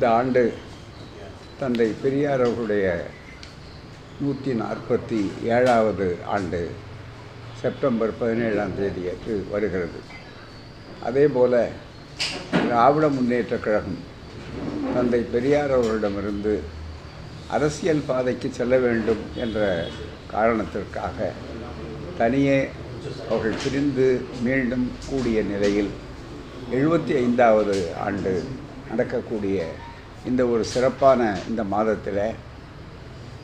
இந்த ஆண்டு தந்தை பெரியார் அவர்களுடைய நூற்றி நாற்பத்தி ஏழாவது ஆண்டு செப்டம்பர் பதினேழாம் தேதியன்று வருகிறது. அதே போல திராவிட முன்னேற்றக் கழகம் தந்தை பெரியார் அவர்களிடமிருந்து அரசியல் பாதைக்கு செல்ல வேண்டும் என்ற காரணத்திற்காக தனியே அவர்கள் பிரிந்து மீண்டும் கூடிய நிலையில் எழுபத்தி ஐந்தாவது ஆண்டு நடக்கக்கூடிய இந்த ஒரு சிறப்பான இந்த மாதத்தில்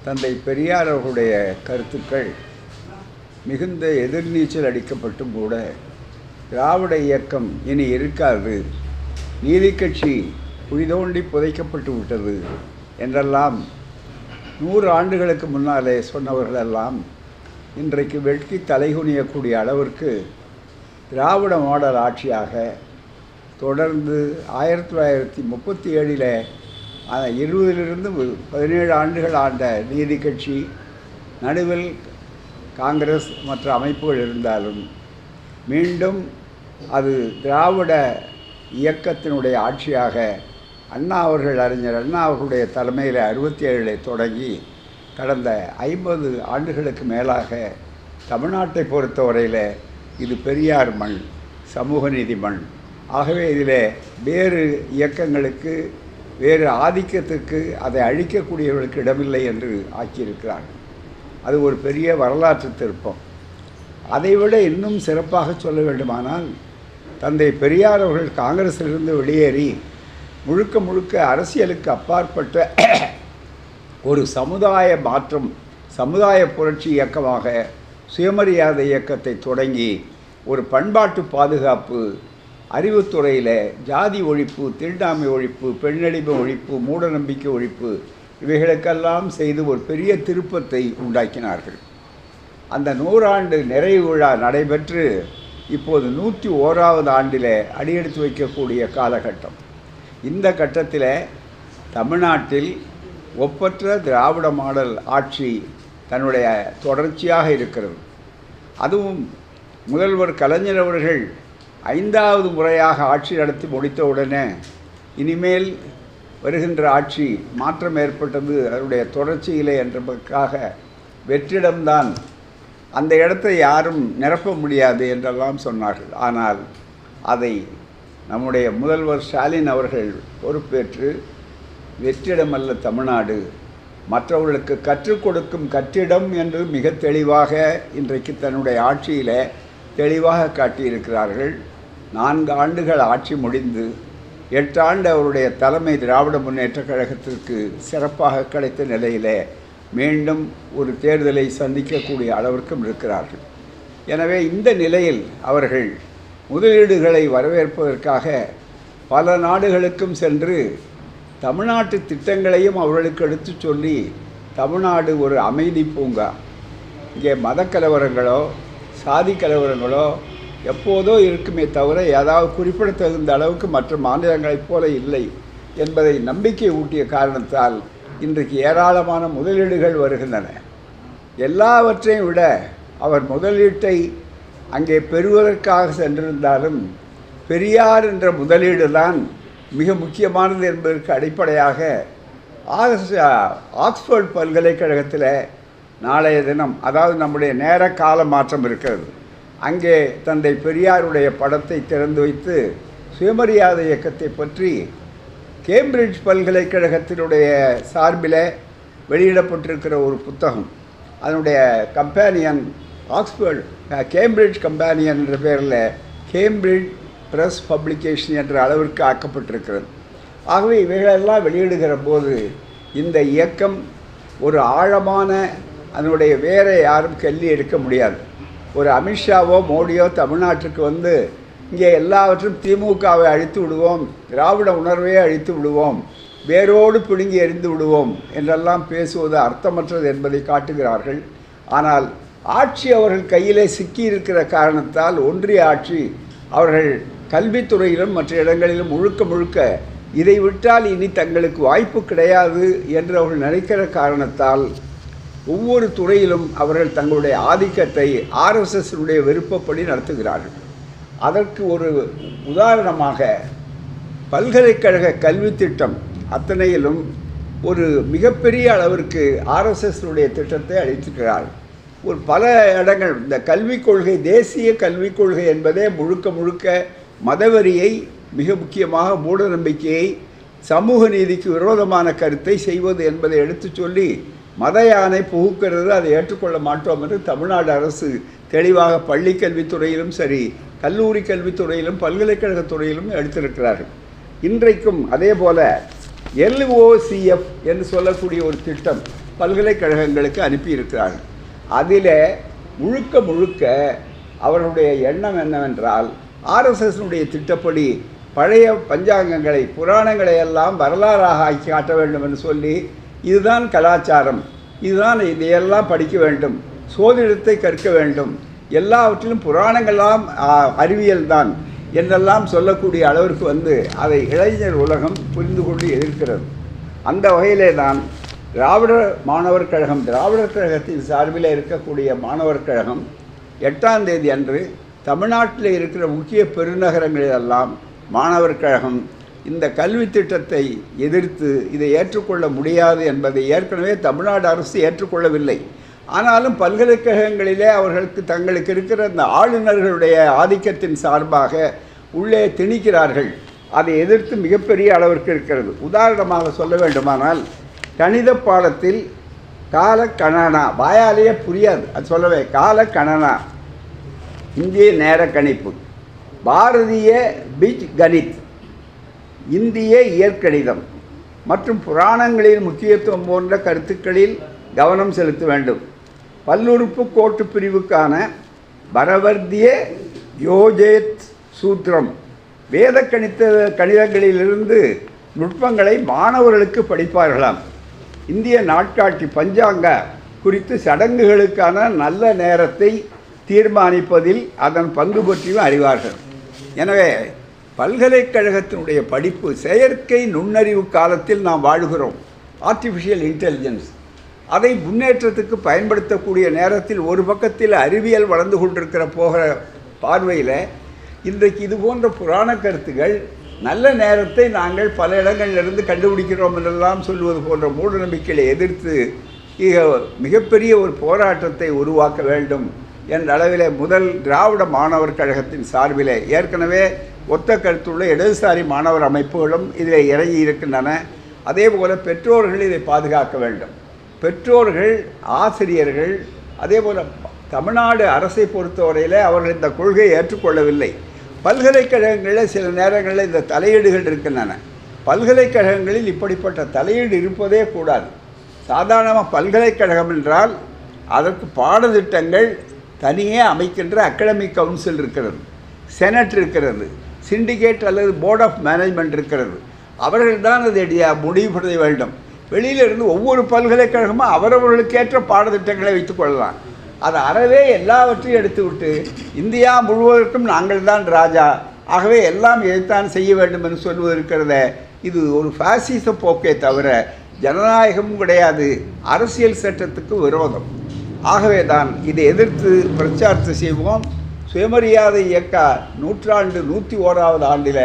தந்தை பெரியார் அவர்களுடைய கருத்துக்கள் மிகுந்த எதிர்நீச்சல் அடிக்கப்பட்டும் கூட திராவிட இயக்கம் இனி இருக்காது. நீதி கட்சி குழிதோண்டி புதைக்கப்பட்டு விட்டது என்றெல்லாம் நூறு ஆண்டுகளுக்கு முன்னாலே சொன்னவர்களெல்லாம் இன்றைக்கு வெட்கி தலைகுனியக்கூடிய அளவிற்கு திராவிட மாடல் ஆட்சியாக தொடர்ந்து ஆயிரத்தி தொள்ளாயிரத்தி முப்பத்தி ஏழில் இருபதிலிருந்து பதினேழு ஆண்டுகள் ஆண்ட நீதி கட்சி நடுவில் காங்கிரஸ் மற்ற அமைப்புகள் இருந்தாலும் மீண்டும் அது திராவிட இயக்கத்தினுடைய ஆட்சியாக அண்ணா அவர்கள் அறிஞர் அண்ணா அவர்களுடைய தலைமையில் அறுபத்தி ஏழில் தொடங்கி கடந்த ஐம்பது ஆண்டுகளுக்கு மேலாக தமிழ்நாட்டை பொறுத்தவரையில் இது பெரியார் மண் சமூக நீதி மண். ஆகவே இதில் வேறு இயக்கங்களுக்கு வேறு ஆதிக்கத்துக்கு அதை அழிக்கக்கூடியவர்களுக்கு இடமில்லை என்று ஆக்கியிருக்கிறார்கள். அது ஒரு பெரிய வரலாற்று திருப்பம். அதைவிட இன்னும் சிறப்பாக சொல்ல வேண்டுமானால் தந்தை பெரியார் அவர்கள் காங்கிரஸிலிருந்து வெளியேறி முழுக்க முழுக்க அரசியலுக்கு அப்பாற்பட்ட ஒரு சமுதாய மாற்றம் சமுதாய புரட்சி இயக்கமாக சுயமரியாதை இயக்கத்தை தொடங்கி ஒரு பண்பாட்டு பாதுகாப்பு அறிவுத்துறையில் ஜாதி ஒழிப்பு திருடாமை ஒழிப்பு பெண்ணடிமை ஒழிப்பு மூடநம்பிக்கை ஒழிப்பு இவைகளுக்கெல்லாம் செய்து ஒரு பெரிய திருப்பத்தை உண்டாக்கினார்கள். அந்த நூறாண்டு நிறைவு விழா நடைபெற்று இப்போது நூற்றி ஓராவது ஆண்டில் அடியெடுத்து வைக்கக்கூடிய காலகட்டம். இந்த கட்டத்தில் தமிழ்நாட்டில் ஒப்பற்ற திராவிட மாடல் ஆட்சி தன்னுடைய தொடர்ச்சியாக இருக்கிறது. அதுவும் முதல்வர் கலைஞர் அவர்கள் ஐந்தாவது முறையாக ஆட்சி நடத்தி முடித்தவுடனே இனிமேல் வருகின்ற ஆட்சி மாற்றம் ஏற்பட்டது அதனுடைய தொடர்ச்சியிலே என்பதற்காக வெற்றிடம்தான் அந்த இடத்தை யாரும் நிரப்ப முடியாது என்றெல்லாம் சொன்னார்கள். ஆனால் அதை நம்முடைய முதல்வர் ஸ்டாலின் அவர்கள் பொறுப்பேற்று வெற்றிடமல்ல தமிழ்நாடு மற்றவர்களுக்கு கற்றுக் கொடுக்கும் கட்டிடம் என்று மிக தெளிவாக இன்றைக்கு தன்னுடைய ஆட்சியில் தெளிவாக காட்டியிருக்கிறார்கள். நான்கு ஆண்டுகள் ஆட்சி முடிந்து எட்டு ஆண்டு அவருடைய தலைமை திராவிட முன்னேற்றக் கழகத்திற்கு சிறப்பாக கிடைத்த நிலையிலே மீண்டும் ஒரு தேர்தலை சந்திக்கக்கூடிய அளவிற்கும் இருக்கிறார்கள். எனவே இந்த நிலையில் அவர்கள் முதலீடுகளை வரவேற்பதற்காக பல நாடுகளுக்கும் சென்று தமிழ்நாட்டு திட்டங்களையும் அவர்களுக்கு எடுத்து சொல்லி தமிழ்நாடு ஒரு அமைதி பூங்கா. இங்கே மத கலவரங்களோ சாதி கலவரங்களோ எப்போதோ இருக்குமே தவிர ஏதாவது குறிப்பிடத்தகுந்த அளவுக்கு மற்ற மாநிலங்களைப் போல இல்லை என்பதை நம்பிக்கை ஊட்டிய காரணத்தால் இன்றைக்கு ஏராளமான முதலீடுகள் வருகின்றன. எல்லாவற்றையும் விட அவர் முதலீட்டை அங்கே பெறுவதற்காக சென்றிருந்தாலும் பெரியார் என்ற முதலீடு தான் மிக முக்கியமானது என்பதற்கு அடிப்படையாக ஆகஸ் ஆக்ஸ்போர்ட் பல்கலைக்கழகத்தில் நாளைய தினம் அதாவது நம்முடைய நேர கால மாற்றம் இருக்கிறது. அங்கே தந்தை பெரியாருடைய படத்தை திறந்து வைத்து சுயமரியாதை இயக்கத்தை பற்றி கேம்பிரிட்ஜ் பல்கலைக்கழகத்தினுடைய சார்பில் வெளியிடப்பட்டிருக்கிற ஒரு புத்தகம். அதனுடைய கம்பேனியன் ஆக்ஸ்போர்ட் கேம்பிரிட்ஜ் கம்பேனியன் என்ற பேரில் கேம்பிரிட்ஜ் ப்ரெஸ் பப்ளிகேஷன் என்ற அளவிற்கு ஆக்கப்பட்டிருக்கிறது. ஆகவே இவைகளெல்லாம் வெளியிடுகிற போது இந்த இயக்கம் ஒரு ஆழமான அதனுடைய வேரை யாரும் கல்வி எடுக்க முடியாது. ஒரு அமித்ஷாவோ மோடியோ தமிழ்நாட்டுக்கு வந்து இங்கே எல்லாவற்றும் திமுகவை அழித்து விடுவோம் திராவிட உணர்வையே அழித்து விடுவோம் வேரோடு பிடுங்கி எறிந்து விடுவோம் என்றெல்லாம் பேசுவது அர்த்தமற்றது என்பதை காட்டுகிறார்கள். ஆனால் ஆட்சி அவர்கள் கையிலே சிக்கியிருக்கிற காரணத்தால் ஒன்றிய ஆட்சி அவர்கள் கல்வித்துறையிலும் மற்ற இடங்களிலும் முழுக்க முழுக்க இதை விட்டால் இனி தங்களுக்கு வாய்ப்பு கிடையாது என்று அவர்கள் நினைக்கிற காரணத்தால் ஒவ்வொரு துறையிலும் அவர்கள் தங்களுடைய ஆதிக்கத்தை ஆர்எஸ்எஸ்னுடைய விருப்பப்படி நடத்துகிறார்கள். அதற்கு ஒரு உதாரணமாக பல்கலைக்கழக கல்வி திட்டம் அத்தனையிலும் ஒரு மிகப்பெரிய அளவிற்கு ஆர்எஸ்எஸ்னுடைய திட்டத்தை அளித்திருக்கிறார் ஒரு பல இடங்கள் இந்த கல்விக் கொள்கை தேசிய கல்விக் கொள்கை என்பதே முழுக்க முழுக்க மதவெறியை மிக முக்கியமாக மூட நம்பிக்கையை சமூக நீதிக்கு விரோதமான கருத்தை செய்வது என்பதை எடுத்துச் சொல்லி மத யானை புகுக்கிறது அதை ஏற்றுக்கொள்ள மாட்டோம் என்று தமிழ்நாடு அரசு தெளிவாக பள்ளி கல்வித்துறையிலும் சரி கல்லூரி கல்வித்துறையிலும் பல்கலைக்கழக துறையிலும் எடுத்திருக்கிறார்கள். இன்றைக்கும் அதே போல எல்ஓசிஎஃப் என்று சொல்லக்கூடிய ஒரு திட்டம் பல்கலைக்கழகங்களுக்கு அனுப்பியிருக்கிறார்கள். அதில் முழுக்க முழுக்க அவர்களுடைய எண்ணம் என்னவென்றால் ஆர்எஸ்எஸ்னுடைய திட்டப்படி பழைய பஞ்சாங்கங்களை புராணங்களை எல்லாம் வரலாறாக ஆக்கி காட்ட வேண்டும் என்று சொல்லி இதுதான் கலாச்சாரம். இதுதான் இதையெல்லாம் படிக்க வேண்டும். சோதிடத்தை கற்க வேண்டும். எல்லாவற்றிலும் புராணங்கள்லாம் ஆ, அறிவியல் தான் என்றெல்லாம் சொல்லக்கூடிய அளவிற்கு வந்து அதை இளைஞர் உலகம் புரிந்து கொண்டு எதிர்க்கிறது. அந்த வகையிலே தான் திராவிட மாணவர் கழகம் திராவிடர் கழகத்தின் சார்பில் இருக்கக்கூடிய மாணவர் கழகம் எட்டாம் தேதி அன்று தமிழ்நாட்டில் இருக்கிற முக்கிய பெருநகரங்களிலெல்லாம் மாணவர் கழகம் இந்த கல்வி திட்டத்தை எதிர்த்து இதை ஏற்றுக்கொள்ள முடியாது என்பதை ஏற்கனவே தமிழ்நாடு அரசு ஏற்றுக்கொள்ளவில்லை. ஆனாலும் பல்கலைக்கழகங்களிலே அவர்களுக்கு தங்களுக்கு இருக்கிற அந்த ஆளுநர்களுடைய ஆதிக்கத்தின் சார்பாக உள்ளே திணிக்கிறார்கள். அதை எதிர்த்து மிகப்பெரிய அளவிற்கு இருக்கிறது. உதாரணமாக சொல்ல வேண்டுமானால் கணித பாடத்தில் கால கணனா வாயாலேயே புரியாது. அது சொல்லவே கால கணனா இந்திய நேர கணிப்பு. பாரதிய பீச் கணித். இந்திய இயற்கணிதம் மற்றும் புராணங்களின் முக்கியத்துவம் போன்ற கருத்துக்களில் கவனம் செலுத்த வேண்டும். பல்லுறுப்பு கோட்டு பிரிவுக்கான பரவர்த்திய யோஜேத் சூத்திரம். வேத கணித கணிதங்களிலிருந்து நுட்பங்களை மாணவர்களுக்கு படிப்பார்களாம். இந்திய நாட்காட்டி பஞ்சாங்க குறித்து சடங்குகளுக்கான நல்ல நேரத்தை தீர்மானிப்பதில் அதன் பங்கு பற்றியும் அறிவார்கள். எனவே பல்கலைக்கழகத்தினுடைய படிப்பு செயற்கை நுண்ணறிவு காலத்தில் நாம் வாழ்கிறோம். ஆர்டிஃபிஷியல் இன்டெலிஜென்ஸ் அதை முன்னேற்றத்துக்கு பயன்படுத்தக்கூடிய நேரத்தில் ஒரு பக்கத்தில் அறிவியல் வளர்ந்து கொண்டிருக்கிற போகிற பார்வையில் இன்றைக்கு இது போன்ற புராண கருத்துகள் நல்ல நேரத்தை நாங்கள் பல இடங்களிலிருந்து கண்டுபிடிக்கிறோம் என்றெல்லாம் சொல்வது போன்ற மூட நம்பிக்கைகளை எதிர்த்து மிகப்பெரிய ஒரு போராட்டத்தை உருவாக்க வேண்டும் என்ற அளவில் முதல் திராவிட மாணவர் கழகத்தின் சார்பிலே ஏற்கனவே ஒத்த கருத்துள்ள இடதுசாரி மாணவர் அமைப்புகளும் இதில் இறங்கி இருக்கின்றன. அதே போல் பெற்றோர்கள் இதை பாதுகாக்க வேண்டும். பெற்றோர்கள் ஆசிரியர்கள் அதே போல் தமிழ்நாடு அரசை பொறுத்தவரையில் அவர்கள் இந்த கொள்கையை ஏற்றுக்கொள்ளவில்லை. பல்கலைக்கழகங்களில் சில நேரங்களில் இந்த தலையீடுகள் இருக்கின்றன. பல்கலைக்கழகங்களில் இப்படிப்பட்ட தலையீடு இருப்பதே கூடாது. சாதாரணமாக பல்கலைக்கழகம் என்றால் அதற்கு பாடத்திட்டங்கள் தனியே அமைக்கின்ற அகாடமிக் கவுன்சில் இருக்கிறது செனட் இருக்கிறது. சிண்டிகேட் அல்லது போர்ட் ஆஃப் மேனேஜ்மெண்ட் இருக்கிறது. அவர்கள்தான் அதை முடிவு முடிவுபடுத்த வேண்டும். வெளியிலிருந்து ஒவ்வொரு பல்கலைக்கழகமும் அவரவர்களுக்கேற்ற பாடத்திட்டங்களை வைத்துக் கொள்ளலாம். அது அறவே எல்லாவற்றையும் எடுத்துவிட்டு இந்தியா முழுவதற்கும் நாங்கள் தான் ராஜா. ஆகவே எல்லாம் இதைத்தான் செய்ய வேண்டும் என்று சொல்வது இருக்கிறத இது ஒரு பாசிச போக்கே தவிர ஜனநாயகமும் கிடையாது. அரசியல் சட்டத்துக்கு விரோதம். ஆகவே தான் இதை எதிர்த்து பிரச்சாரத்தை செய்வோம். சுயமரியாதை இயக்க நூற்றாண்டு நூற்றி ஓராவது ஆண்டில்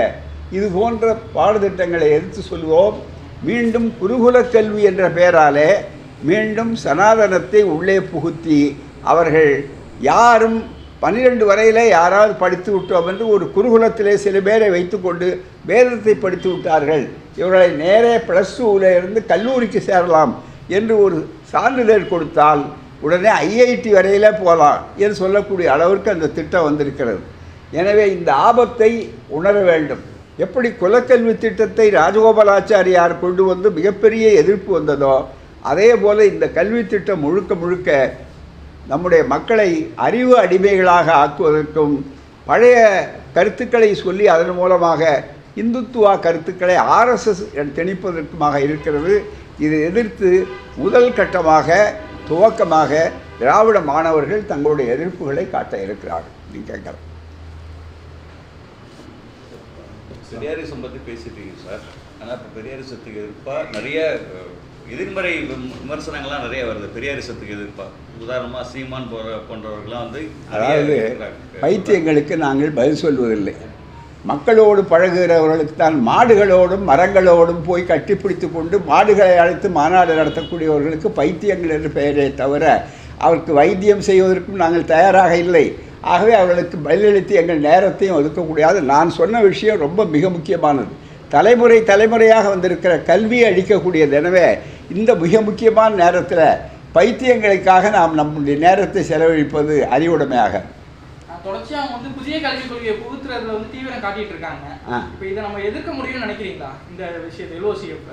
இது போன்ற பாடத்திட்டங்களை எதிர்த்து சொல்வோம். மீண்டும் குருகுல கல்வி என்ற பெயராலே மீண்டும் சனாதனத்தை உள்ளே புகுத்தி அவர்கள் யாரும் பன்னிரெண்டு வரையிலே யாராவது படித்து விட்டோம் என்று ஒரு குருகுலத்திலே சில பேரை வைத்துக்கொண்டு வேதத்தை படித்து விட்டார்கள். இவர்களை நேரே ப்ளஸ் டூவில் இருந்து கல்லூரிக்கு சேரலாம் என்று ஒரு சான்றிதழ் கொடுத்தால் உடனே ஐஐடி வரையிலே போகலாம் என்று சொல்லக்கூடிய அளவிற்கு அந்த திட்டம் வந்திருக்கிறது. எனவே இந்த ஆபத்தை உணர வேண்டும். எப்படி குலக்கல்வி திட்டத்தை ராஜகோபாலாச்சாரியார் கொண்டு வந்து மிகப்பெரிய எதிர்ப்பு வந்ததோ அதே போல் இந்த கல்வி திட்டம் முழுக்க முழுக்க நம்முடைய மக்களை அறிவு அடிமைகளாக ஆக்குவதற்கும் பழைய கருத்துக்களை சொல்லி அதன் மூலமாக இந்துத்துவா கருத்துக்களை ஆர்எஸ்எஸ் திணிப்பதற்குமாக இருக்கிறது. இதை எதிர்த்து முதல் கட்டமாக துவக்கமாக திராவிட மாணவர்கள் தங்களுடைய எதிர்ப்புகளை காட்ட இருக்கிறார்கள். நீங்கள் கேட்கலாம். பெரியாரிசம் பற்றி பேசிட்டீங்க சார். ஆனால் இப்போ பெரியாரிசத்துக்கு எதிர்ப்பாக நிறைய எதிர்மறை விம- விமர்சனங்கள்லாம் நிறைய வருது. பெரியாரிசத்துக்கு எதிர்ப்பாக உதாரணமாக சீமான் போன்ற போன்றவர்கள்லாம் வந்து அதாவது. பைத்தியங்களுக்கு நாங்கள் பதில் சொல்வதில்லை. மக்களோடு பழகுகிறவர்களுக்கு தான் மாடுகளோடும் மரங்களோடும் போய் கட்டிப்பிடித்து கொண்டு மாடுகளை அழைத்து மாநாடு நடத்தக்கூடியவர்களுக்கு பைத்தியங்கள் என்று பெயரே தவிர அவருக்கு வைத்தியம் செய்வதற்கும் நாங்கள் தயாராக இல்லை. ஆகவே அவர்களுக்கு பதிலளித்து எங்கள் நேரத்தையும் ஒதுக்கக்கூடாது நான் சொன்ன விஷயம் ரொம்ப மிக முக்கியமானது. தலைமுறை தலைமுறையாக வந்திருக்கிற கல்வியை அழிக்கக்கூடியது எனவே இந்த மிக முக்கியமான நேரத்தில் பைத்தியங்களுக்காக நாம் நம்முடைய நேரத்தை செலவழிப்பது அறிவுடைமையாக. தொடர்ச்சியா அவங்க வந்து புதிய கல்விக் கொள்கையை புகுத்துறதுல வந்து தீவிரம் காட்டிட்டு இருக்காங்க. இப்போ இதை நம்ம எதிர்க்க முடியும்னு நினைக்கிறீங்களா? இந்த விஷயத்தை எல்ஓசிஎஃப்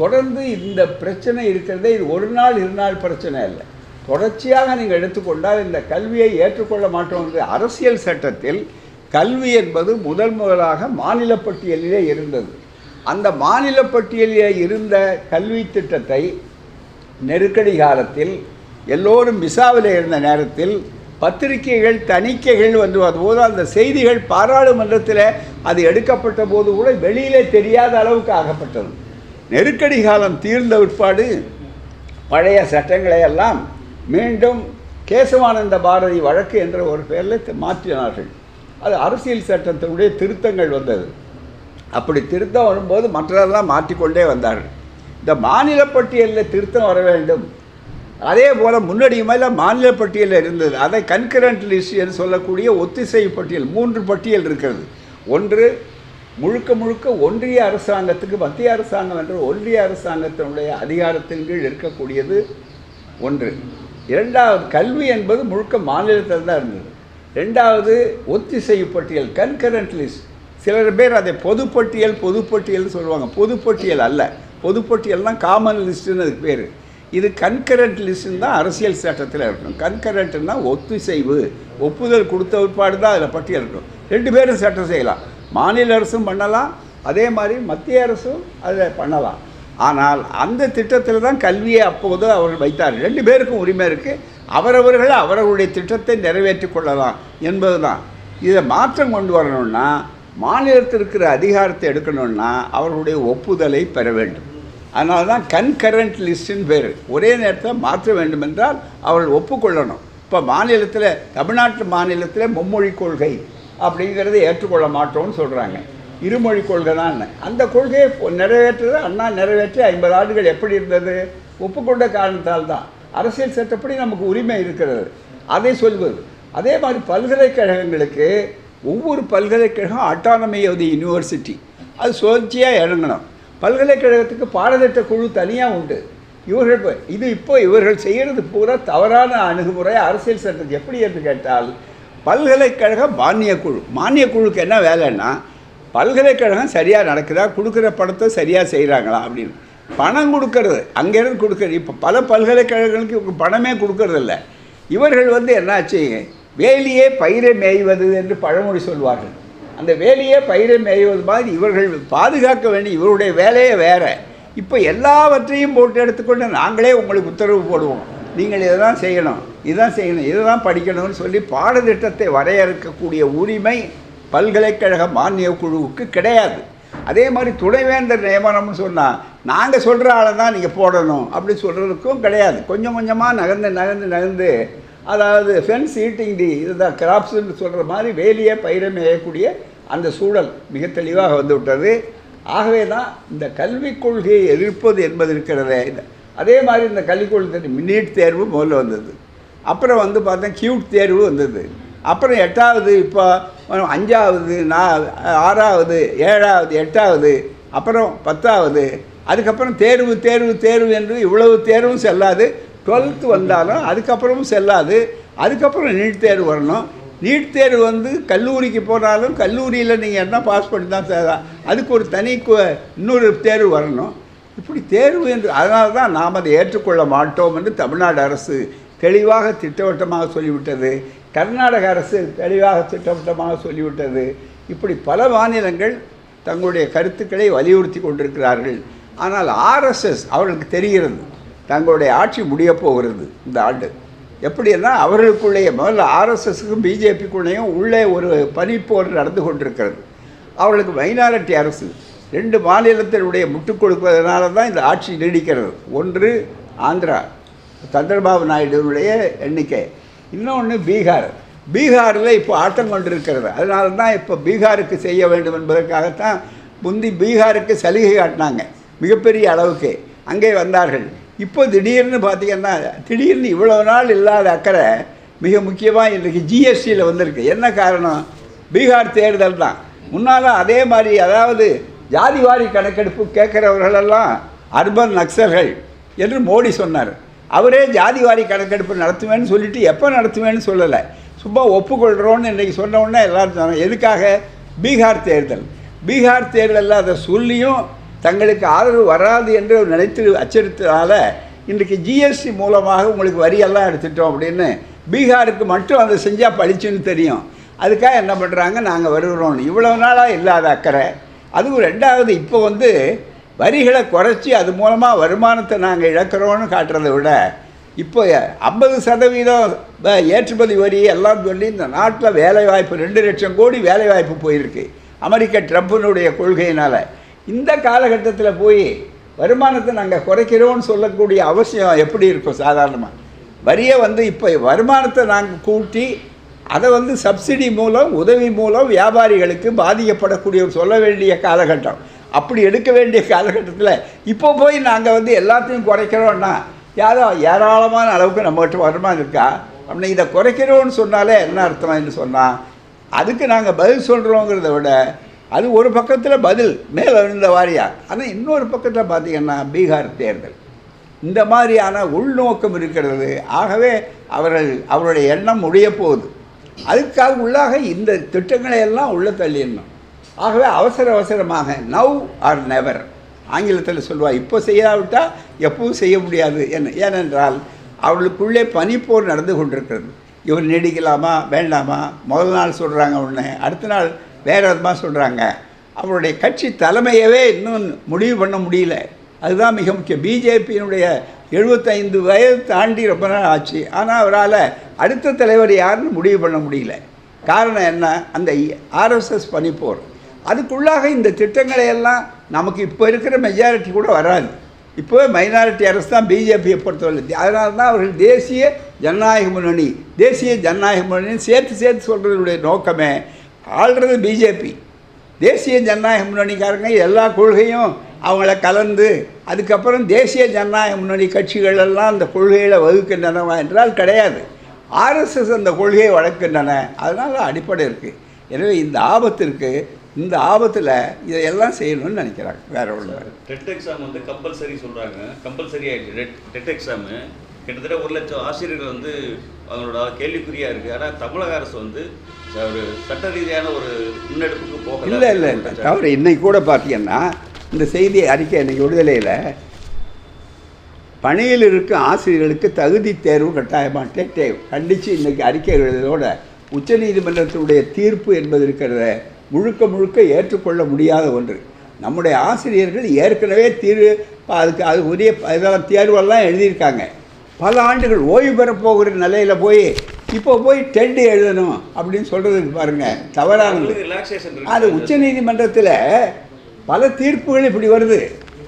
தொடர்ந்து இந்த பிரச்சனை இருக்கிறதே இது ஒரு நாள் இரு நாள் பிரச்சனை இல்லை தொடர்ச்சியாக நீங்கள் எடுத்துக்கொண்டால் இந்த கல்வியை ஏற்றுக்கொள்ள மாட்டோம் என்று அரசியல் சட்டத்தில் கல்வி என்பது முதல் முதலாக மாநில பட்டியலிலே இருந்தது. அந்த மாநில பட்டியலிலே இருந்த கல்வி திட்டத்தை நெருக்கடி காலத்தில் எல்லோரும் விசாவில் இருந்த நேரத்தில் பத்திரிகைகள் தணிக்கைகள் வந்து அதுபோது அந்த செய்திகள் பாராளுமன்றத்தில் அது எடுக்கப்பட்ட போது கூட வெளியிலே தெரியாத அளவுக்கு ஆகப்பட்டது. நெருக்கடி காலம் தீர்ந்த பிற்பாடு பழைய சட்டங்களை எல்லாம் மீண்டும் கேசவானந்த பாரதி வழக்கு என்ற ஒரு பெயரில் மாற்றினார்கள். அது அரசியல் சட்டத்தினுடைய திருத்தங்கள் வந்தது. அப்படி திருத்தம் வரும்போது மற்றதெல்லாம் மாற்றிக்கொண்டே வந்தார்கள். இந்த மாநில பட்டியலில் திருத்தம் வர வேண்டும். அதே போல் முன்னாடி மேலே மாநில பட்டியலில் இருந்தது. அதை கன்கரண்ட் லிஸ்ட் என்று சொல்லக்கூடிய ஒத்திசை பட்டியல் மூன்று பட்டியல் இருக்கிறது. ஒன்று முழுக்க முழுக்க ஒன்றிய அரசாங்கத்துக்கு மத்திய அரசாங்கம் என்ற ஒன்றிய அரசாங்கத்தினுடைய அதிகாரத்தின் கீழ் இருக்கக்கூடியது ஒன்று. இரண்டாவது கல்வி என்பது முழுக்க மாநிலத்தில் தான் இருந்தது. ரெண்டாவது ஒத்திசைவு பட்டியல் கன்கரண்ட் லிஸ்ட் சிலர் பேர் அதை பொதுப்பட்டியல் பொதுப்பட்டியல்னு சொல்லுவாங்க. பொதுப்பட்டியல் அல்ல. பொதுப்பட்டியல்னால் காமன் லிஸ்ட்டுன்னு அதுக்கு பேர். இது கன்கரண்ட் லிஸ்ட்டுன்னு தான் அரசியல் சட்டத்தில் இருக்கணும். கன்கரண்ட்னா ஒத்திசைவு ஒப்புதல் கொடுத்த உட்பாடு தான் அதில் பட்டியல் இருக்கணும். ரெண்டு பேரும் சட்டம் செய்யலாம். மாநில அரசும் பண்ணலாம் அதே மாதிரி மத்திய அரசும் அதில் பண்ணலாம். ஆனால் அந்த திட்டத்தில் தான் கல்வியை அப்போது அவர்கள் வைத்தார் ரெண்டு பேருக்கும் உரிமை இருக்குது அவரவர்கள் அவர்களுடைய திட்டத்தை நிறைவேற்றிக் கொள்ளலாம் என்பது தான் இதை மாற்றம் கொண்டு வரணும்னா மாநிலத்தில் இருக்கிற அதிகாரத்தை எடுக்கணும்னா அவர்களுடைய ஒப்புதலை பெற வேண்டும். அதனால தான் கன்கரண்ட் லிஸ்ட்டுன்னு பேர். ஒரே நேரத்தில் மாற்ற வேண்டுமென்றால் அவர்கள் ஒப்புக்கொள்ளணும். இப்போ மாநிலத்தில் தமிழ்நாட்டு மாநிலத்தில் மும்மொழி கொள்கை அப்படிங்கிறத ஏற்றுக்கொள்ள மாட்டோம்னு சொல்கிறாங்க இருமொழி கொள்கை தான் அந்த கொள்கையை நிறைவேற்றுறது அண்ணா நிறைவேற்றி ஐம்பது ஆண்டுகள் எப்படி இருந்தது? ஒப்புக்கொண்ட காரணத்தால் தான். அரசியல் சட்டப்படி நமக்கு உரிமை இருக்கிறது. அதை சொல்வது. அதே மாதிரி பல்கலைக்கழகங்களுக்கு ஒவ்வொரு பல்கலைக்கழகம் அட்டானமி ஆஃப் தி யூனிவர்சிட்டி. அது சுழற்சியாக இறங்கணும். பல்கலைக்கழகத்துக்கு பாடத்திட்ட குழு தனியாக உண்டு. இவர்கள் இப்போ இது இப்போ இவர்கள் செய்கிறது பூரா தவறான அணுகுமுறை அரசியல் சட்டம் எப்படி என்று கேட்டால் பல்கலைக்கழக மானிய குழு. மானிய குழுக்கு என்ன வேலைன்னா பல்கலைக்கழகம் சரியாக நடக்குதா கொடுக்குற பணத்தை சரியாக செய்கிறாங்களா அப்படின்னு. பணம் கொடுக்கறது அங்கேருந்து கொடுக்குறது. இப்போ பல பல்கலைக்கழகங்களுக்கு இவங்க பணமே கொடுக்கறதில்ல. இவர்கள் வந்து என்னாச்சு வேலியே பயிரை மேய்வது என்று பழமொழி சொல்வார்கள். அந்த வேலையே பயிரை மேய்வது மாதிரி இவர்கள் பாதுகாக்க வேண்டிய இவருடைய வேலையே வேறு. இப்போ எல்லாவற்றையும் போட்டு எடுத்துக்கொண்டு நாங்களே உங்களுக்கு உத்தரவு போடுவோம். நீங்கள் இதை தான் செய்யணும் இதுதான் செய்யணும் இதை தான் படிக்கணும்னு சொல்லி பாடத்திட்டத்தை வரையறுக்கக்கூடிய உரிமை பல்கலைக்கழக மானிய குழுவுக்கு கிடையாது. அதே மாதிரி துணைவேந்தர் நியமனம்னு சொன்னால் நாங்கள் சொல்கிற ஆளை தான் நீங்கள் போடணும் அப்படி சொல்கிறதுக்கும் கிடையாது. கொஞ்சம் கொஞ்சமாக நகர்ந்து நகர்ந்து நகர்ந்து அதாவது ஃபென்ஸ் ஈட்டிங் டி இதுதான் கிராப்ஸ்ன்னு சொல்கிற மாதிரி வேலியை பயிரமையக்கூடிய அந்த சூழல் மிக தெளிவாக வந்து விட்டது. ஆகவே தான் இந்த கல்விக் கொள்கையை எதிர்ப்பது என்பது இருக்கிறதே. அதே மாதிரி இந்த கல்விக் கொள்கை நீட் தேர்வு முதல்ல வந்தது. அப்புறம் வந்து பார்த்தா கியூட் தேர்வு வந்தது. அப்புறம் எட்டாவது இப்போ அஞ்சாவது நா ஆறாவது ஏழாவது எட்டாவது அப்புறம் பத்தாவது அதுக்கப்புறம் தேர்வு தேர்வு தேர்வு என்று இவ்வளவு தேர்வும் செல்லாது. டுவெல்த்து வந்தாலும் அதுக்கப்புறமும் செல்லாது. அதுக்கப்புறம் நீட் தேர்வு வரணும். நீட் தேர்வு வந்து கல்லூரிக்கு போனாலும் கல்லூரியில் நீங்கள் என்ன பாஸ் பண்ணி தான் சேரலாம் அதுக்கு ஒரு தனி கு- இன்னொரு தேர்வு வரணும். இப்படி தேர்வு என்று அதனால தான் நாம் அதை ஏற்றுக்கொள்ள மாட்டோம் என்று தமிழ்நாடு அரசு தெளிவாக திட்டவட்டமாக சொல்லிவிட்டது. கர்நாடக அரசு தெளிவாக திட்டவட்டமாக சொல்லிவிட்டது. இப்படி பல மாநிலங்கள் தங்களுடைய கருத்துக்களை வலியுறுத்தி கொண்டிருக்கிறார்கள். ஆனால் ஆர்எஸ்எஸ் அவர்களுக்கு தெரிகிறது. தங்களுடைய ஆட்சி முடியப் போகிறது இந்த ஆண்டு. எப்படின்னா அவர்களுக்குள்ளேயே முதல்ல ஆர்எஸ்எஸ்க்கும் பிஜேபிக்குள்ளேயும் உள்ளே ஒரு பனிப்போர் நடந்து கொண்டிருக்கிறது. அவர்களுக்கு மைனாரிட்டி அரசு ரெண்டு மாநிலத்தினுடைய முட்டுக் கொடுப்பதனால தான் இந்த ஆட்சி நீடிக்கிறது. ஒன்று ஆந்திரா சந்திரபாபு நாயுடுனுடைய எண்ணிக்கை. இன்னொன்று பீகார். பீகாரில் இப்போ ஆட்டம் கொண்டிருக்கிறது. அதனால தான் இப்போ பீகாருக்கு செய்ய வேண்டும் என்பதற்காகத்தான் முந்தி பீகாருக்கு சலுகை காட்டினாங்க. மிகப்பெரிய அளவுக்கு அங்கே வந்தார்கள். இப்போ திடீர்னு பார்த்தீங்கன்னா திடீர்னு இவ்வளோ நாள் இல்லாத அக்கறை மிக முக்கியமாக இன்றைக்கு ஜிஎஸ்டியில் வந்திருக்கு. என்ன காரணம்? பீகார் தேர்தல் தான். முன்னால் அதே மாதிரி அதாவது ஜாதிவாரி கணக்கெடுப்பு கேட்குறவர்களெல்லாம் அர்பன் நக்சல்கள் என்று மோடி சொன்னார். அவரே ஜாதிவாரி கணக்கெடுப்பு நடத்துவேன்னு சொல்லிட்டு எப்போ நடத்துவேன்னு சொல்லலை. சும்மா ஒப்புக்கொள்கிறோன்னு இன்றைக்கி சொன்ன உடனே எல்லாரும் சொன்னாங்க. எதுக்காக? பீகார் தேர்தல். பீகார் தேர்தலில் அதை சொல்லியும் தங்களுக்கு ஆதரவு வராது என்று நினைத்து அச்சரித்ததால் இன்றைக்கு ஜிஎஸ்டி மூலமாக உங்களுக்கு வரியெல்லாம் எடுத்துட்டோம் அப்படின்னு பீகாருக்கு மட்டும் அதை செஞ்சால் பழிச்சுன்னு தெரியும். அதுக்காக என்ன பண்ணுறாங்க நாங்கள் வருகிறோம். இவ்வளோ நாளாக இல்லாத அக்கறை. அதுவும் ரெண்டாவது இப்போ வந்து வரிகளை குறைச்சி அது மூலமாக வருமானத்தை நாங்கள் இழக்கிறோன்னு காட்டுறதை விட இப்போ ஐம்பது சதவீதம் ஏற்றுமதி வரி எல்லாம் சொல்லி இந்த நாட்டில் வேலைவாய்ப்பு ரெண்டு லட்சம் கோடி வேலைவாய்ப்பு போயிருக்கு. அமெரிக்க ட்ரம்ப்பினுடைய கொள்கையினால். இந்த காலகட்டத்தில் போய் வருமானத்தை நாங்கள் குறைக்கிறோம்னு சொல்லக்கூடிய அவசியம் எப்படி இருக்கும் சாதாரணமாக வரியை வந்து இப்போ வருமானத்தை நாங்கள் கூட்டி அதை வந்து சப்சிடி மூலம் உதவி மூலம் வியாபாரிகளுக்கு பாதிக்கப்படக்கூடிய சொல்ல வேண்டிய காலகட்டம். அப்படி எடுக்க வேண்டிய காலகட்டத்தில் இப்போ போய் நாங்கள் வந்து எல்லாத்தையும் குறைக்கிறோன்னா யாரோ ஏராளமான அளவுக்கு நம்மகிட்ட வருமானம் இருக்கா? அப்படின்னு இதை குறைக்கிறோன்னு சொன்னாலே என்ன அர்த்தம் என்று சொன்னால் அதுக்கு நாங்கள் பதில் சொல்கிறோங்கிறத விட அது ஒரு பக்கத்தில் பதில் மேலே இருந்த வாரியாக ஆனால் இன்னொரு பக்கத்தில் பார்த்தீங்கன்னா பீகார் தேர்தல். இந்த மாதிரியான உள்நோக்கம் இருக்கிறது. ஆகவே அவர்கள் அவருடைய எண்ணம் முடிய போகுது. அதுக்காக உள்ளாக இந்த திட்டங்களை எல்லாம் உள்ள தள்ளிடணும். ஆகவே அவசர அவசரமாக நவ் ஆர் நெவர் ஆங்கிலத்தில் சொல்லுவாள் இப்போ செய்யாவிட்டால் எப்பவும் செய்ய முடியாது என்ன ஏனென்றால் அவர்களுக்குள்ளே பனிப்போர் நடந்து கொண்டிருக்கிறது. இவர் நீடிக்கலாமா வேண்டாமா? முதல் நாள் சொல்கிறாங்க ஒன்று அடுத்த நாள் வேறு விதமாக சொல்கிறாங்க அவருடைய கட்சி தலைமையவே இன்னும் முடிவு பண்ண முடியல. அதுதான் மிக முக்கியம். பிஜேபியினுடைய எழுபத்தைந்து வயது தாண்டி ரொம்ப நாள் ஆச்சு. ஆனால் அவரால் அடுத்த தலைவர் யாருன்னு முடிவு பண்ண முடியல. காரணம் என்ன? அந்த ஆர்எஸ்எஸ் பனிப்போர் அதுக்குள்ளாக இந்த திட்டங்களை எல்லாம் நமக்கு இப்போ இருக்கிற மெஜாரிட்டி கூட வராது. இப்போ மைனாரிட்டி அரசு தான் பிஜேபியை பொறுத்தவரை அதனால தான் அவர்கள் தேசிய ஜனநாயக முன்னணி தேசிய ஜனநாயக முன்னணி சேர்த்து சேர்த்து சொல்கிறதுடைய நோக்கமே ஆள்றது பிஜேபி தேசிய ஜனநாயக முன்னணிக்காரங்க எல்லா கொள்கையும் அவங்கள கலந்து அதுக்கப்புறம் தேசிய ஜனநாயக முன்னணி கட்சிகள் எல்லாம் அந்த கொள்கைகளை வகுக்கின்றனவா என்றால் கிடையாது. ஆர்எஸ்எஸ் அந்த கொள்கையை வளர்க்கின்றன. அதனால் அடிப்படை இருக்குது எனவே இந்த ஆபத்திற்கு இந்த ஆபத்தில் இதையெல்லாம் செய்யணும்னு நினைக்கிறாங்க. வேற ஒன்று டெட் எக்ஸாம் வந்து கம்பல்சரி சொல்கிறாங்க கம்பல்சரி ஆகிடுச்சு டெட் எக்ஸாமு கிட்டத்தட்ட ஒரு லட்சம் ஆசிரியர்கள் வந்து அவங்களோட கேள்விக்குறியாக இருக்குது ஆனால் தமிழக அரசு வந்து ஒரு சட்ட ரீதியான ஒரு முன்னெடுப்புக்கு போகல. இல்லை இல்லை இல்லை. தவிர இன்னைக்கு கூட பார்த்தீங்கன்னா இந்த செய்தி அறிக்கை இன்னைக்கு விடுதலையில் பணியில் இருக்கும் ஆசிரியர்களுக்கு தகுதி தேர்வு கட்டாயமாக டெட்டே கண்டித்து இன்னைக்கு அறிக்கை எழுதுவதோட உச்சநீதிமன்றத்தினுடைய தீர்ப்பு என்பது இருக்கிறத முழுக்க முழுக்க ஏற்றுக்கொள்ள முடியாத ஒன்று. நம்முடைய ஆசிரியர்கள் ஏற்கனவே தீர்வு அதுக்கு அது உரிய இதெல்லாம் தேர்வெல்லாம் எழுதியிருக்காங்க. பல ஆண்டுகள் ஓய்வு பெறப் போகிற நிலையில் போய் இப்போ போய் டெட் எழுதணும் அப்படின்னு சொல்கிறதுக்கு பாருங்கள் தவறானது. அது உச்சநீதிமன்றத்தில் பல தீர்ப்புகள் இப்படி வருது.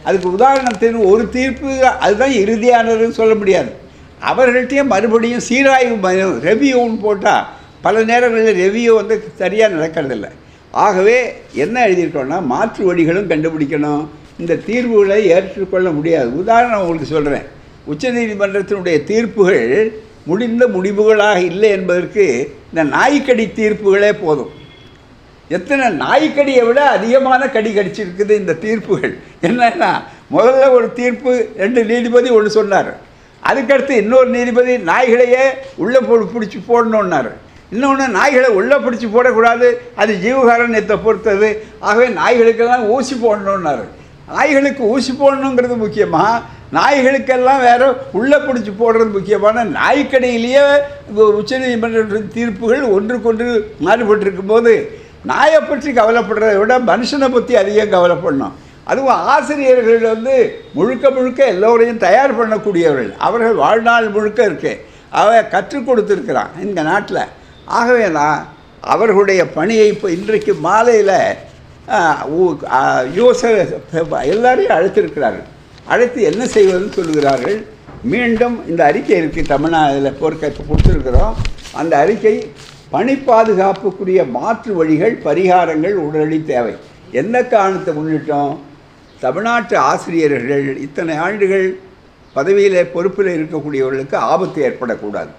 அதுக்கு உதாரணத்தின் ஒரு தீர்ப்பு அதுதான் இறுதியானதுன்னு சொல்ல முடியாது. அவர்கள்ட்டையும் மறுபடியும் சீராய்வு மனு ரெவியூன்னு போட்டால் பல நேரங்களில் ரெவியூ வந்து சரியாக நடக்கிறதில்ல. ஆகவே என்ன எழுதியிருக்கோம்னா மாற்று வழிகளும் கண்டுபிடிக்கணும். இந்த தீர்வுகளை ஏற்றுக்கொள்ள முடியாது. உதாரணம் உங்களுக்கு சொல்கிறேன் உச்சநீதிமன்றத்தினுடைய தீர்ப்புகள் முடிந்த முடிவுகளாக இல்லை என்பதற்கு இந்த நாய்க்கடி தீர்ப்புகளே போதும். எத்தனை நாய்க்கடியை விட அதிகமான கடி கடிச்சிருக்குது இந்த தீர்ப்புகள். என்னன்னா முதல்ல ஒரு தீர்ப்பு ரெண்டு நீதிபதி ஒன்று சொன்னார். அதுக்கடுத்து இன்னொரு நீதிபதி நாய்களையே உள்ளே போ பிடிச்சி போடணுன்னாரு இன்னொன்று நாய்களை உள்ளே பிடிச்சி போடக்கூடாது. அது ஜீவகாரண்யத்தை பொறுத்தது. ஆகவே நாய்களுக்கெல்லாம் ஊசி போடணுன்னாரு நாய்களுக்கு ஊசி போடணுங்கிறது முக்கியமாக நாய்களுக்கெல்லாம் வேறு உள்ளே பிடிச்சி போடுறது முக்கியமான நாய்க்கடையிலேயே உச்சநீதிமன்ற தீர்ப்புகள் ஒன்றுக்கொன்று மாறுபட்டிருக்கும் போது நாயை பற்றி கவலைப்படுறதை விட மனுஷனை பற்றி அதிகம் கவலைப்படணும். அதுவும் ஆசிரியர்கள் வந்து முழுக்க முழுக்க எல்லோரையும் தயார் பண்ணக்கூடியவர்கள். அவர்கள் வாழ்நாள் முழுக்க இருக்கு. அவ கற்றுக் கொடுத்துருக்கிறான் இந்த நாட்டில். ஆகவே தான் அவர்களுடைய பணியை இப்போ இன்றைக்கு மாலையில் யோச எல்லாரையும் அழைத்திருக்கிறார்கள். அழைத்து என்ன செய்வதுன்னு சொல்லுகிறார்கள். மீண்டும் இந்த அறிக்கை இருக்குது தமிழ்நாட்டில் போர்க்க கொடுத்துருக்குறோம். அந்த அறிக்கை பணி பாதுகாப்புக்குரிய மாற்று வழிகள் பரிகாரங்கள் உடனடி தேவை. என்ன காரணத்தை முன்னிட்டோம்? தமிழ்நாட்டு ஆசிரியர்கள் இத்தனை ஆண்டுகள் பதவியில் பொறுப்பில் இருக்கக்கூடியவர்களுக்கு ஆபத்து ஏற்படக்கூடாது.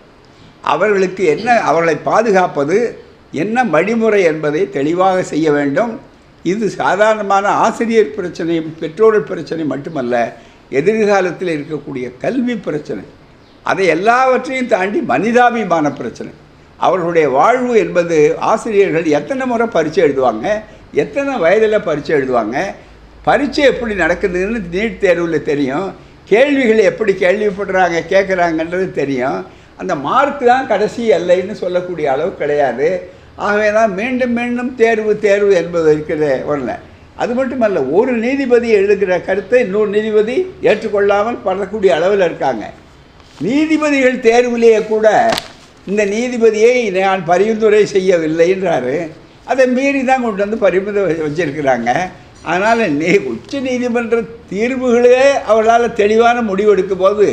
அவர்களுக்கு என்ன அவர்களை பாதுகாப்பது என்ன வழிமுறை என்பதை தெளிவாக செய்ய வேண்டும். இது சாதாரணமான ஆசிரியர் பிரச்சனை பெற்றோர்கள் பிரச்சனை மட்டுமல்ல எதிர்காலத்தில் இருக்கக்கூடிய கல்வி பிரச்சனை. அதை எல்லாவற்றையும் தாண்டி மனிதாபிமான பிரச்சனை. அவர்களுடைய வாழ்வு என்பது ஆசிரியர்கள் எத்தனை முறை பரீட்சை எழுதுவாங்க எத்தனை வயதில் பரீட்சை எழுதுவாங்க பரீட்சை எப்படி நடக்குதுன்னு நீட் தேர்வில் தெரியும் கேள்விகள் எப்படி கேள்விப்படுறாங்க கேட்குறாங்கன்றது தெரியும். அந்த மார்க் தான் கடைசி எல்லைன்னு சொல்லக்கூடிய அளவு கிடையாது. ஆகவே தான் மீண்டும் மீண்டும் தேர்வு தேர்வு என்பது இருக்கிறது வரல அது மட்டுமல்ல ஒரு நீதிபதி எழுதுகிற கருத்தை இன்னொரு நீதிபதி ஏற்றுக்கொள்ளாமல் படக்கூடிய அளவில் இருக்காங்க. நீதிபதிகள் தேர்விலேயே கூட இந்த நீதிபதியை நான் பரிந்துரை செய்யவில்லைன்றாரு அதை மீறி தான் கொண்டு வந்து பரிந்துரை வச்சிருக்கிறாங்க. அதனால் நீ உச்ச நீதிமன்ற தீர்வுகளே அவர்களால் தெளிவான முடிவெடுக்கும் போது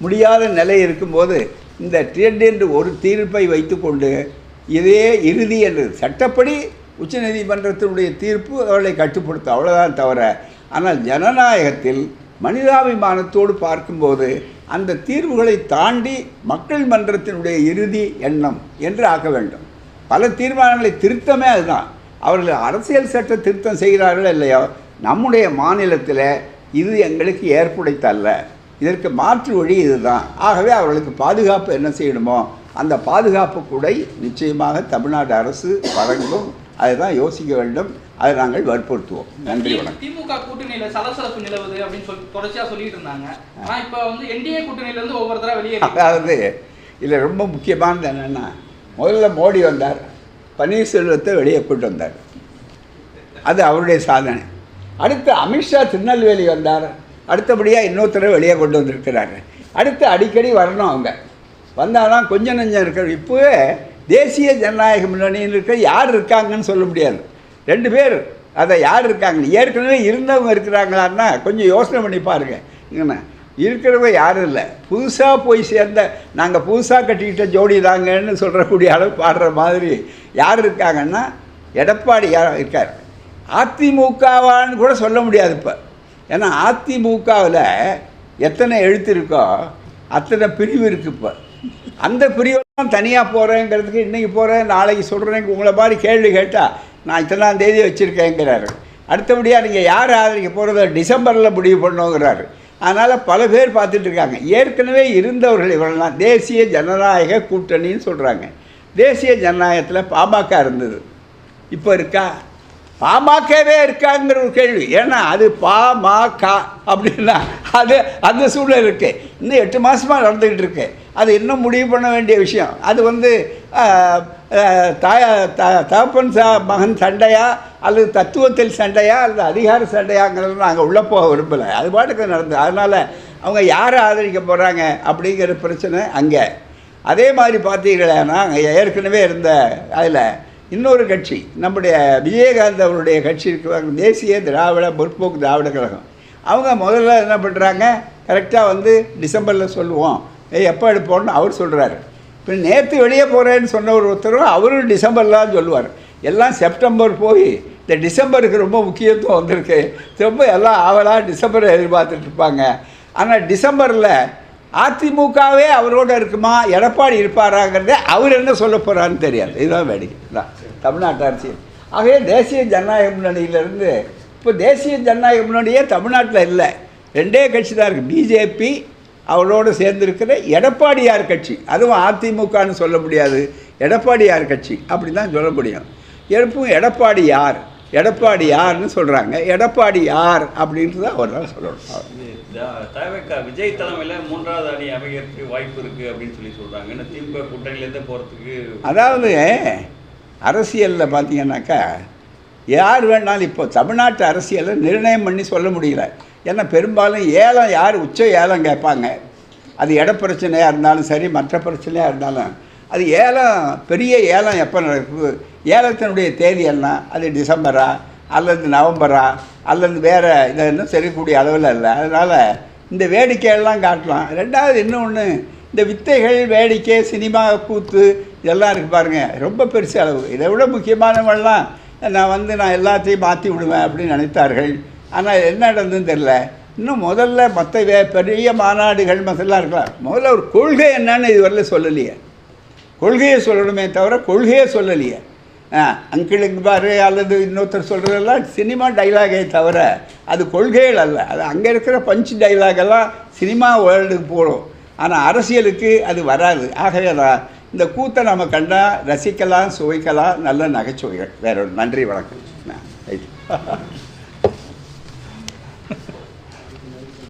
முடியாத நிலை இருக்கும்போது இந்த ட்ரெண்ட் என்று ஒரு தீர்ப்பை வைத்துக்கொண்டு இதே இறுதி என்று சட்டப்படி உச்சநீதிமன்றத்தினுடைய தீர்ப்பு அவர்களை கட்டுப்படுத்தும். அவ்வளோதான் தவிர ஆனால் ஜனநாயகத்தில் மனிதாபிமானத்தோடு பார்க்கும்போது அந்த தீர்வுகளை தாண்டி மக்கள் மன்றத்தினுடைய இறுதி எண்ணம் என்று ஆக்க வேண்டும். பல தீர்மானங்களை திருத்தமே அதுதான். அவர்கள் அரசியல் சட்ட திருத்தம் செய்கிறார்கள் இல்லையோ நம்முடைய மாநிலத்தில் இது எங்களுக்கு ஏற்புடைத்தல்ல. இதற்கு மாற்று வழி இதுதான். ஆகவே அவர்களுக்கு பாதுகாப்பு என்ன செய்யணுமோ அந்த பாதுகாப்பு கூடை நிச்சயமாக தமிழ்நாடு அரசு வழங்கும். அதுதான் யோசிக்க வேண்டும். அதை நாங்கள் வற்புறுத்துவோம். நன்றி வணக்கம். திமுக கூட்டணியில சலசலப்பு நிலவுது அப்படின்னு சொல்லி தொடர்ச்சியா சொல்லிட்டு இருந்தாங்க. ஆனா இப்ப வந்து என்டிஏ கூட்டணியில இருந்து ஒவ்வொருத்தரா வெளியே அதாவது இதில் ரொம்ப முக்கியமானது என்னென்னா முதல்ல மோடி வந்தார். பன்னீர்செல்வத்தை வெளியே கொண்டு வந்தார். அது அவருடைய சாதனை. அடுத்து அமித்ஷா திருநெல்வேலி வந்தார். அடுத்தபடியாக இன்னொருத்தரை வெளியே கொண்டு வந்திருக்கிறாரு. அடுத்து அடிக்கடி வரணும் அவங்க. வந்தாலும் கொஞ்சம் நஞ்சம் இருக்கிற இப்போவே தேசிய ஜனநாயக முன்னணியில் இருக்க யார் இருக்காங்கன்னு சொல்ல முடியாது. ரெண்டு பேர் அதை யார் இருக்காங்க? ஏற்கனவே இருந்தவங்க இருக்கிறாங்களான்னா கொஞ்சம் யோசனை பண்ணி பாருங்க. என்ன? இருக்கிறவங்க யாரும் இல்லை. புதுசாக போய் சேர்ந்த நாங்கள் புதுசாக கட்டிக்கிட்ட ஜோடி தாங்கன்னு சொல்கிறக்கூடிய அளவு பாடுற மாதிரி யார் இருக்காங்கன்னா எடப்பாடி யார் இருக்கார். அதிமுகவான்னு கூட சொல்ல முடியாது இப்போ. ஏன்னா அதிமுகவில் எத்தனை எழுத்து இருக்கோ அத்தனை பிரிவு இருக்குது இப்போ. அந்த பிரிவெல்லாம் தனியாக போகிறேங்கிறதுக்கு இன்றைக்கி போகிறேன் நாளைக்கு சொல்கிறேன் உங்களை மாதிரி கேள்வி கேட்டால் நான் இத்தனாம் தேதி வச்சுருக்கேங்கிறாரு. அடுத்தபடியாக நீங்கள் யார் ஆதரிக்க போகிறத டிசம்பரில் முடிவு பண்ணுங்கிறாரு. அதனால் பல பேர் பார்த்துட்டு இருக்காங்க. ஏற்கனவே இருந்தவர்கள் இவரெல்லாம் தேசிய ஜனநாயக கூட்டணின்னு சொல்கிறாங்க தேசிய ஜனநாயகத்தில் பாமக இருந்தது. இப்போ இருக்கா? பாமகவே இருக்காங்கிற ஒரு கேள்வி. ஏன்னா அது பாமக அப்படின்னா அது அந்த சூழல் இருக்கு. இன்னும் எட்டு மாதமாக நடந்துக்கிட்டு இருக்கு. அது இன்னும் முடிவு பண்ண வேண்டிய விஷயம். அது வந்து தாய த- தகப்பன் சா மகன் சண்டையா அல்லது தத்துவத்தில் சண்டையா அல்லது அதிகார சண்டையாங்கிறது நாங்கள் உள்ளே போக விரும்பலை. அது பாட்டுக்கு நடந்தது அதனால் அவங்க யாரை ஆதரிக்க போகிறாங்க அப்படிங்கிற பிரச்சனை அங்கே. அதே மாதிரி பார்த்தீங்கன்னா அங்கே ஏற்கனவே இருந்த அதில் இன்னொரு கட்சி நம்முடைய விஜயகாந்த் அவருடைய கட்சி இருக்கிறாங்க தேசிய திராவிட முற்போக்கு திராவிட கழகம். அவங்க முதல்ல என்ன பண்ணுறாங்க கரெக்டாக வந்து டிசம்பரில் சொல்லுவோம். எப்போ எடுப்போம்னு அவர் சொல்கிறாரு இப்போ நேற்று வெளியே போகிறேன்னு சொன்ன ஒரு ஒருத்தரும் அவரும் டிசம்பர்லாம் சொல்லுவார். எல்லாம் செப்டம்பர் போய் இந்த டிசம்பருக்கு ரொம்ப முக்கியத்துவம் வந்திருக்கு. ரொம்ப எல்லாம் ஆவலாக டிசம்பரை எதிர்பார்த்துட்டு இருப்பாங்க. ஆனால் டிசம்பரில் அதிமுகவே அவரோட இருக்குமா? எடப்பாடி இருப்பாராங்கிறதே அவர் என்ன சொல்ல போகிறான்னு தெரியாது. இதுதான் வேடிக்கை. தான் தமிழ்நாட்டு அரசியல் ஆகவே தேசிய ஜனநாயக முன்னணியிலிருந்து இப்போ தேசிய ஜனநாயக முன்னணியே தமிழ்நாட்டில் இல்லை. ரெண்டே கட்சி தான் இருக்குது பிஜேபி அவளோடு சேர்ந்திருக்கிற எடப்பாடியார் கட்சி. அதுவும் அதிமுகன்னு சொல்ல முடியாது. எடப்பாடியார் கட்சி. அப்படி தான் சொல்ல முடியும். எப்பவும் எடப்பாடி யார்? எடப்பாடி யார்னு சொல்கிறாங்க எடப்பாடி யார் அப்படின்ட்டு தான் அவர் தான் சொல்லணும் தவிக விஜய் தலைமையில் மூன்றாவது அணி அமைகிறதுக்கு வாய்ப்பு இருக்கு அப்படின்னு சொல்லி சொல்றாங்க. ஏன்னா திமுக கூட்டணியிலேருந்து போறதுக்கு அதாவது அரசியலில் பார்த்தீங்கன்னாக்கா யார் வேணாலும் இப்போ தமிழ்நாட்டு அரசியலை நிர்ணயம் பண்ணி சொல்ல முடியல. ஏன்னா பெரும்பாலும் ஏலம் யார் உச்ச ஏலம் கேட்பாங்க. அது இட பிரச்சனையாக இருந்தாலும் சரி மற்ற பிரச்சனையாக இருந்தாலும். அது ஏலம் பெரிய ஏலம் எப்போ நடக்குது? ஏலத்தினுடைய தேதி என்ன? அது டிசம்பரா? அல்லது நவம்பரா? அல்லது வேறு இதுன்னு தெரியக்கூடிய அளவில் இல்லை அதனால் இந்த வேடிக்கையெல்லாம் காட்டலாம். ரெண்டாவது இன்னொன்று இந்த வித்தைகள் வேடிக்கை சினிமா கூத்து இதெல்லாம் இருக்குது பாருங்கள் ரொம்ப பெருசு அளவு. இதை விட முக்கியமானவெல்லாம் நான் வந்து நான் எல்லாத்தையும் மாற்றி விடுவேன் அப்படின்னு நினைத்தார்கள். ஆனால் என்ன நடந்ததுன்னு தெரில இன்னும் முதல்ல மற்ற வே பெரிய மாநாடுகள் மற்றெல்லாம் இருக்கலாம் முதல்ல ஒரு கொள்கை என்னன்னு இதுவரையில் சொல்லலையே. கொள்கையை சொல்லணுமே தவிர கொள்கையே சொல்லலையே. ஆ அங்கிளுங்க பாரு அல்லது இன்னொருத்தர் சொல்கிறதெல்லாம் சினிமா டைலாகே தவிர அது கொள்கைகள் அல்ல. அது அங்கே இருக்கிற பஞ்ச் டைலாகெல்லாம் சினிமா வேர்ல்டுக்கு போகிறோம் ஆனால் அரசியலுக்கு அது வராது. ஆகவே தான் இந்த கூத்தை நம்ம கண்டால் ரசிக்கலாம் சுவைக்கலாம் நல்ல நகைச்சுவைகள். வேற ஒரு நன்றி வணக்கம். ரைட்